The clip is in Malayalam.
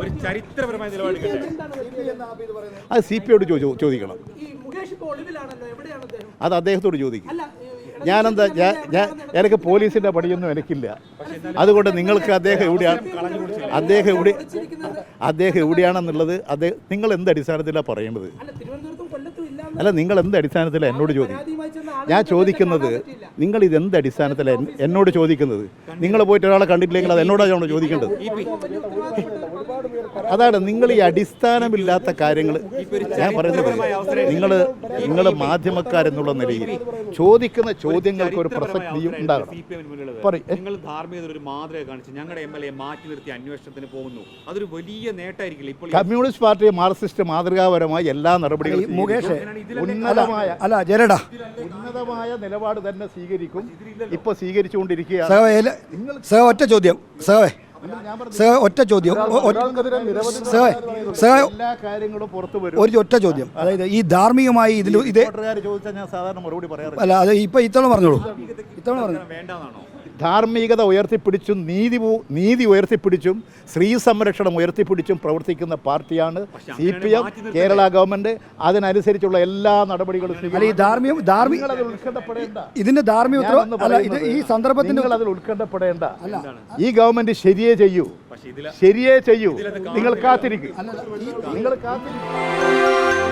ഒരു ചരിത്രപരമായ നിലപാട് അത് സി പി യോട് ചോദിക്കണം. ഈ മുകേഷ് ഇപ്പോൾ ഒളിവിലാണല്ലോ. എവിടെയാണ് അദ്ദേഹം? അത് അദ്ദേഹത്തോട് ചോദിക്കും. ഞാനെന്താ ഞാൻ ഞാൻ എനിക്ക് പോലീസിന്റെ പടിയൊന്നും എനിക്കില്ല. അതുകൊണ്ട് നിങ്ങൾക്ക് അദ്ദേഹം എവിടെയാണ് അദ്ദേഹം എവിടെ അദ്ദേഹം എവിടെയാണെന്നുള്ളത് അദ്ദേഹം നിങ്ങൾ എന്ത് അടിസ്ഥാനത്തിലാണ് പറയേണ്ടത്? അല്ല നിങ്ങൾ എന്ത് അടിസ്ഥാനത്തിലാണ് എന്നോട് ചോദിക്കും പരാതിയുമായി ചെന്ന ആളെ ഞാൻ ചോദിക്കുന്നത് നിങ്ങൾ ഇത് എന്ത് അടിസ്ഥാനത്തിലാണ് എന്നോട് ചോദിക്കുന്നത്? നിങ്ങൾ പോയിട്ട് ഒരാളെ കണ്ടിട്ടില്ലെങ്കിൽ അത് എന്നോടാണ് ചോദിക്കേണ്ടത്. അതാണ് നിങ്ങൾ ഈ അടിസ്ഥാനമില്ലാത്ത കാര്യങ്ങൾ ഞാൻ പറയുന്നത് നിങ്ങൾ നിങ്ങൾ മാധ്യമക്കാരെന്നുള്ള നിലയിൽ ചോദിക്കുന്ന ചോദ്യങ്ങൾക്ക് ഒരു പ്രസക്തിയും ഉണ്ടാകണം. നിങ്ങൾ ധാർമ്മികത ഒരു മാതൃക കാണിച്ച് ഞങ്ങളുടെ എം എൽ എ മാറ്റി നിർത്തി അന്വേഷണത്തിന് പോകുന്നു. അതൊരു വലിയ നേട്ടമായിരിക്കില്ല. ഇപ്പോൾ കമ്മ്യൂണിസ്റ്റ് പാർട്ടി മാർക്സിസ്റ്റ് മാതൃകാപരമായി എല്ലാ നടപടികളും മുകേഷ് ഉന്നതമായ അല്ല ജയരടാ ഉന്നതമായ നിലപാട് തന്നെ സ്വീകരിക്കും. ഇപ്പൊ സ്വീകരിച്ചുകൊണ്ടിരിക്കുകയാണ്. സഹ ഒറ്റ ചോദ്യം. സഹേ സഹ ഒറ്റ ചോദ്യം. ഒരു ഒറ്റ ചോദ്യം. അതായത് ഈ ധാർമ്മികമായി ഇതിൽ ഇത് ചോദിച്ചാൽ ഞാൻ സാധാരണ മറുപടി പറയാറില്ല. അല്ല അത് ഇപ്പൊ ഇത്തവണ പറഞ്ഞോളൂ. ഇത്തവണ പറഞ്ഞു. ധാർമ്മികത ഉയർത്തിപ്പിടിച്ചും നീതി നീതി ഉയർത്തിപ്പിടിച്ചും സ്ത്രീ സംരക്ഷണം ഉയർത്തിപ്പിടിച്ചും പ്രവർത്തിക്കുന്ന പാർട്ടിയാണ് C P M Kerala government. അതിനനുസരിച്ചുള്ള എല്ലാ നടപടികളും ഇതിന്റെ ധാർമ്മിക ഞാൻ അല്ല ഇത് ഈ അതിൽ ഉത്കണ്ഠപ്പെടേണ്ട. ഈ ഗവൺമെന്റ് ശരിയേ ചെയ്യൂ. പക്ഷേ ഇതില ശരിയേ ചെയ്യൂ. നിങ്ങൾ കാത്തിരിക്കും. നിങ്ങൾ കാത്തിരിക്കും.